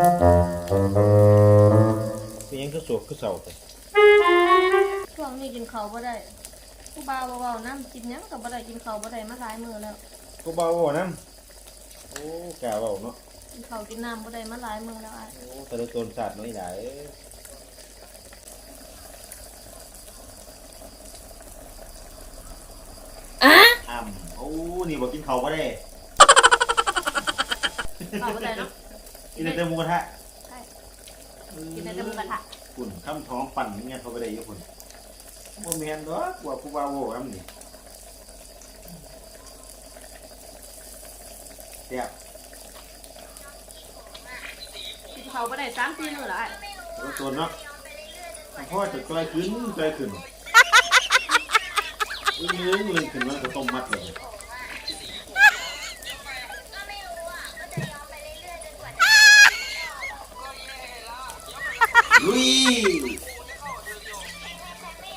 เป็นหยังก็สวกก็เศร้าไปช่วงนี้กินข้าวบ่ได้ผู้บ่าวบ่เว้าน้ำกินหยังก็บ่ได้กินข้าวบ่ได้มาหลายมื้อแล้ว กูเบาบ่นํโอ้กล้าเบาเนาะกินข้าวกินน้ำบ่ได้มาหลายมื้อแล้วอ้ายโอ้แต่ละตนสัตว์น้อยหลายเอ้ยอะอ่ำโอ้นี่บ่กินข้าวบ่ได้ข้าวบ่ได้เนาะ กินแต่หมูกระทะใช่กินแต่หมูกระทะคุณคำท้องปั่นอย่างเงี้ยเขาบ่ได้อยู่คุณบ่แม่นดอกว่าผู้บ่าวโว้นำนี่แซ่บกินข้าวบ่ได้3 4มื้อแล้วอ้ายแต่ละตนเนาะพ่อจะกลายขึ้นกลายขึ้นอึ้งลึงลึงขึ้นมันก็ต้มมัดเลย ลุย